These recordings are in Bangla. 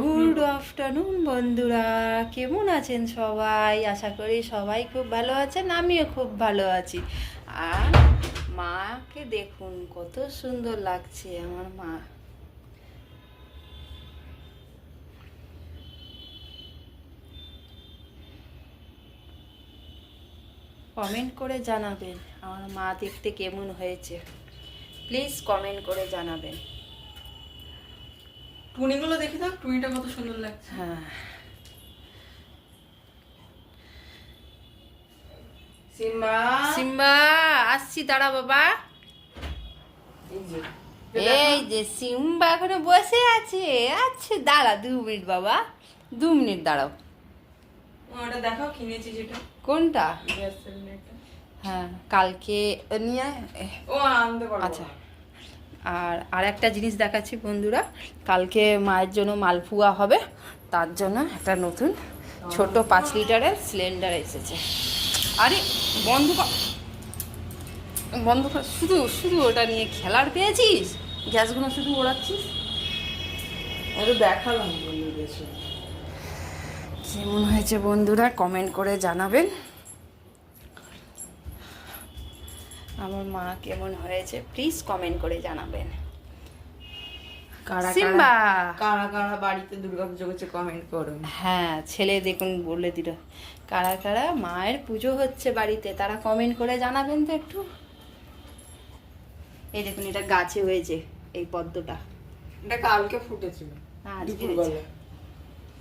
গুড আফটারনুন বন্ধুরা। কেমন আছেন সবাই? আশা করি সবাই খুব ভালো আছেন, আমিও খুব ভালো আছি। আর মাকে দেখুন, কত সুন্দর লাগছে আমার মা। কমেন্ট করে জানাবেন, আমার মা দেখতে কেমন হয়েছে। প্লিজ কমেন্ট করে জানাবেন। টুনিগুলো দেখি দাও টুনিটা কত সুন্দর লাগছে। হ্যাঁ। সিম্বা। সিম্বা আসছি দাঁড়া বাবা। এই যে সিম্বা এখনও বসে আছে। আচ্ছা দাঁড়া দু মিনিট বাবা। দু মিনিট দাঁড়াও। ওটা দেখাও কিনেছি যেটা। কোনটা? হ্যাঁ কালকে নিয়ে ও আনতে পারব। আচ্ছা। আর আর একটা জিনিস দেখাচ্ছি বন্ধুরা কালকে মায়ের জন্য মালপুয়া হবে তার জন্য একটা নতুন ছোট পাঁচ লিটারের সিলিন্ডার এসেছে। আরে বন্ধ বন্ধ শুধু শুধু ওটা নিয়ে খেলার পেয়েছিস? গ্যাসগুলো শুধু ওড়াচ্ছিস? ওটা দেখালাম বন্ধুদের। কেমন হয়েছে বন্ধুরা কমেন্ট করে জানাবেন। আমার মা কেমন হয়েছে প্লিজ কমেন্ট করে জানাবেন। সিম্বা! কারা- কারা কারা বাড়িতে দুর্গাপুজো করছে কমেন্ট করুন। হ্যাঁ ছেলে দেখুন বলে দিল। কারা কারা মায়ের পুজো হচ্ছে বাড়িতে তারা কমেন্ট করে জানাবেন তো একটু। এই দেখুন এটা গাছে হয়েছে এই পদ্মটা। এটা কালকে ফুটেছিল দুপুরবেলা।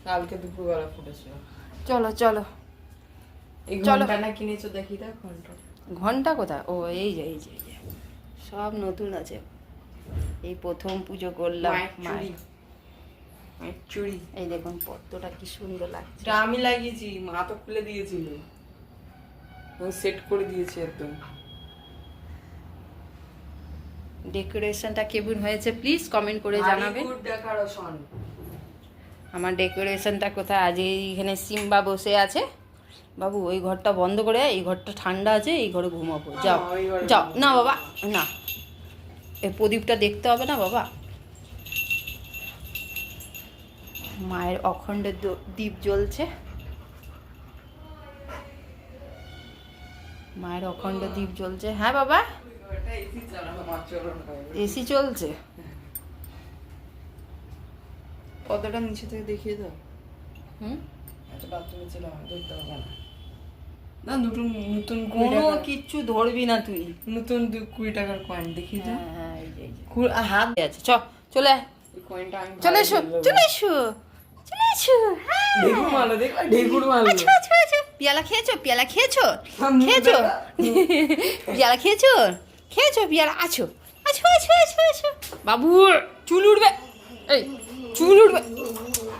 কালকে দুপুরবেলা ফুটেছিল। চলো চলো। এই কিনেছো দেখি দাও ঘণ্টা। ঘণ্টা কোথায়? ও এই যে এই যে সব নতুন আছে। এই প্রথম পুজো করলাম মায়ের চুড়ি। এই দেখুন পদ্মটা কি সুন্দর লাগছে। এটা আমি লাগিয়েছি মা তো খুলে দিয়েছিল। ও সেট করে দিয়েছে একদম। ডেকোরেশনটা কেমন হয়েছে? প্লিজ কমেন্ট করে জানাবেন আমার ডেকোরেশনটা কোথায়? আজ এইখানে সিম্বা বসে আছে। বাবু ওই ঘরটা বন্ধ করে এই ঘরটা ঠান্ডা আছে এই ঘরে ঘুমাবো। যাও হ্যাঁ, ঘরে যাও। না বাবা না। এই প্রদীপটা দেখতে হবে না বাবা? মায়ের অখণ্ড দ্বীপ জ্বলছে। মায়ের অখণ্ড দ্বীপ জ্বলছে। হ্যাঁ বাবা? এসি চলছে? কতটা নিচে থেকে দেখিয়ে দাও। হুম? বাথরুমে ছিল ধরতে না। না দুটো নতুন কোনো কিচ্ছু ধরবি না তুই। নতুন দু কুড়ি টাকার কয়েন দাও হ্যাঁ হ্যাঁ যে, হাত আছে চ চলে চলে এসো চলে এসো চলে এসো হ্যাঁ। ঢেকুর দেখো ঢেকুর আছো আছো আছো পিয়ালা খেয়েছো পিয়ালা খেয়েছো? খেয়েছো? দেখা। পিয়ালা খেয়েছো? খেয়েছো পিয়ালা? আছো আছো আছো আছো আছো। বাবু চুল উঠবে এই চুল উঠবে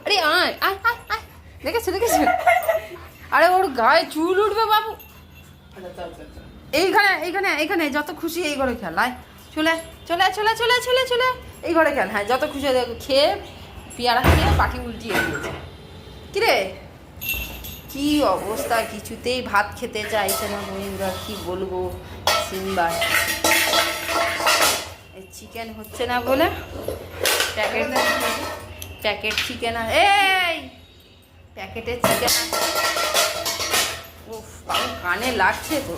আরে আয় আয় আয় আয়। দেখেছ দেখেছ? আরে ওর গায়ে চুল উঠবে বাবু। আচ্ছা। এইখানে এইখানে এইখানে যত খুশি এই ঘরে খেল আয়। চলে চলে চলে চলে চলে চলে। এই ঘরে খেল হ্যাঁ যত খুশি হয় দেখো খেয়ে পেয়ারা খেয়ে বাকি উল্টিয়ে দিয়েছে। কিরে? কি অবস্থা? কিছুতেই ভাত খেতে চাইছে না বন্ধুরা কি বলব? সিম্বার। এই চিকেন হচ্ছে না বলে? প্যাকেট প্যাকেট চিকেন এই! প্যাকেটের চিকেন উফ কানে লাগছে তো।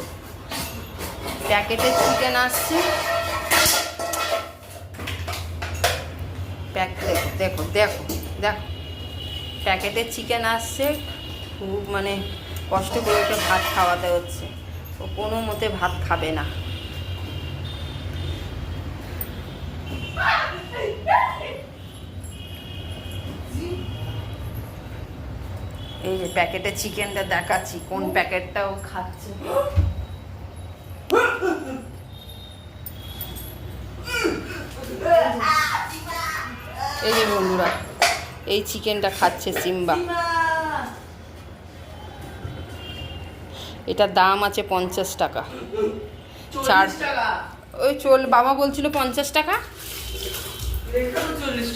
প্যাকেটের চিকেন আসছে। দেখো দেখো দেখো প্যাকেটের চিকেন আসছে। খুব মানে কষ্ট করে ভাত খাওয়াতে হচ্ছে। ও কোনো মতে ভাত খাবে না। এই যে প্যাকেটের চিকেনটা দেখাচ্ছি কোন প্যাকেটটা ও খাচ্ছে। এই যে বন্ধুরা এই চিকেনটা খাচ্ছে সিম্বা। এটার দাম আছে পঞ্চাশ টাকা। চার ওই চল বাবা বলছিল পঞ্চাশ টাকা? লেখা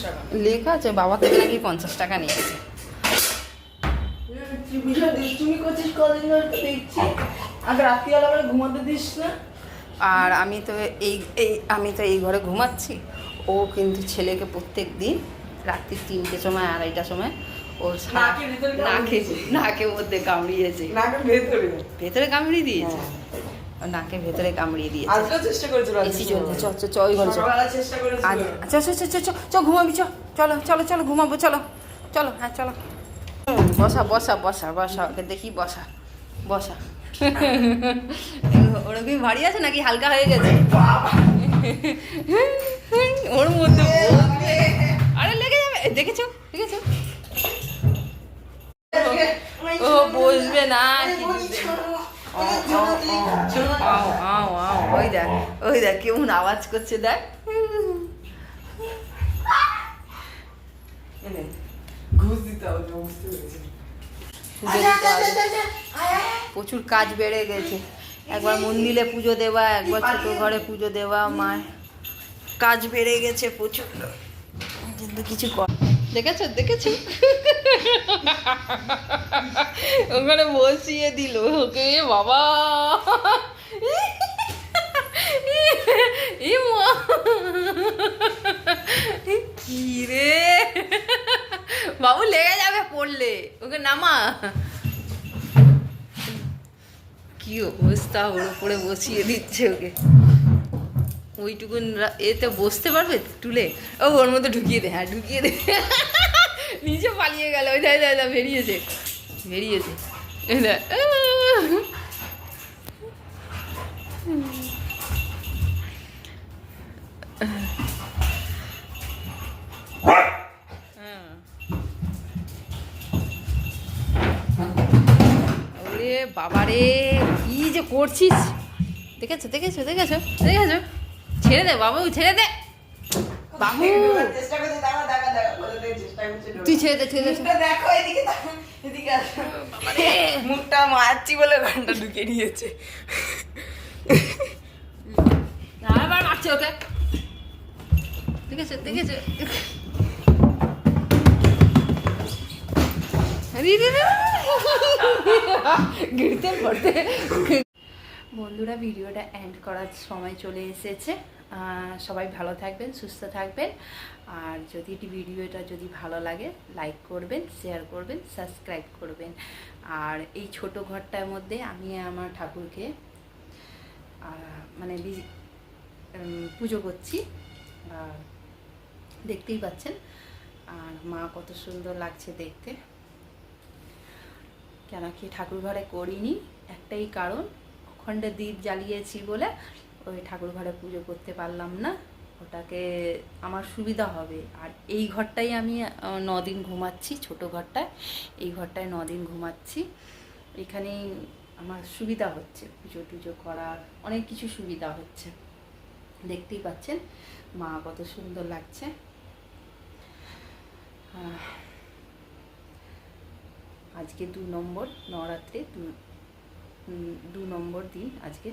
টাকা। লেখা আছে বাবা থেকে নাকি পঞ্চাশ টাকা নিয়েছে। বিশাল দুষ্টুমি করছিস কদিন ধরে দেখছি। আজ রাত্রিবেলা করে ঘুমাতে দিস না? আর আমি তো এই এই আমি তো এই ঘরে ঘুমাচ্ছি। ও কিন্তু ছেলেকে প্রত্যেক দিন রাত্রি তিনটে সময় আড়াইটার সময় ওর নাকে নাকের মধ্যে কামড়িয়েছে ভেতরে। ভেতরে কামড়িয়ে দিয়েছে? হ্যাঁ। নাকে ভেতরে কামড়িয়ে দিয়েছে। আজকেও চেষ্টা করেছিল এসি চলছে চ চ চ ওই ঘরে চেষ্টা করেছিল। আজ চ চ চ চ ঘুমাবি চ। চলো চলো চলো ঘুমাবো চলো। চলো হ্যাঁ চলো। বসা বসা বসা বসা ওকে দেখি বসা বসা ওরকম ভারী আছে নাকি হালকা হয়ে গেছে ওর মধ্যে আরে লেগে যাবে দেখেছ দেখেছ ও বসবে না ওই দেখ ওই দেখ কেমন আওয়াজ করছে দেখ প্রচুর কাজ বেড়ে গেছে। একবার মন্দিরে পুজো দেওয়া একবার ছোট ঘরে পুজো দেওয়া মায়ের কাজ বেড়ে গেছে প্রচুর। কিন্তু কিছু কর দেখেছ দেখেছ? ওখানে বসিয়ে দিল ওকে বাবা। কি রে? বাবু লেগে যাবে পড়লে। ওকে নামা। কি অবস্থা? ওর উপরে বসিয়ে দিচ্ছে ওকে। ওইটুকুন রা- এতে বসতে পারবে টুলে ও, ওর মধ্যে ঢুকিয়ে দে হ্যাঁ ঢুকিয়ে দে। নিচে পালিয়ে গেল। ওই দাদা দাদা বেরিয়েছে বেরিয়েছে বাবারে কি যে করছিস? দেখেছ দেখেছ দেখেছ দেখেছ? ছেড়ে দে বাবু ছেড়ে দে। বাবু। তুই ছেড়ে দে ছেড়ে দে দেখো এদিকে এদিকে আসো। বাবারে। মুখটা মারছি বলে ঘণ্টা ঢুকে নিয়েছে। আবার মারছে ওকে। দেখেছ দেখেছ? বন্ধুরা, ভিডিওটা এন্ড করার সময় চলে এসেছে। সবাই ভালো থাকবেন, সুস্থ থাকবেন। আর যদি ভিডিওটা যদি ভালো লাগে লাইক করবেন শেয়ার করবেন সাবস্ক্রাইব করবেন। আর এই ছোট ঘরটার মধ্যে আমি আমার ঠাকুরকে মানে পুজো করছি। দেখতেই পাচ্ছেন। আর মা কত সুন্দর লাগছে দেখতে। কেন কি ঠাকুর ঘরে করিনি? একটাই কারণ, অখণ্ডে দ্বীপ জ্বালিয়েছি বলে ওই ঠাকুর ঘরে পুজো করতে পারলাম না। ওটাকে আমার সুবিধা হবে। আর এই ঘরটাই আমি নদিন ঘুমাচ্ছি, ছোট ঘরটায়। এই ঘরটায় নদিন ঘুমাচ্ছি। এখানেই আমার সুবিধা হচ্ছে পুজো টুজো করার। অনেক কিছু সুবিধা হচ্ছে। দেখতেই পাচ্ছেন? মা কত সুন্দর লাগছে। আজকে দু নম্বর উম, দু নম্বর দিন আজকে।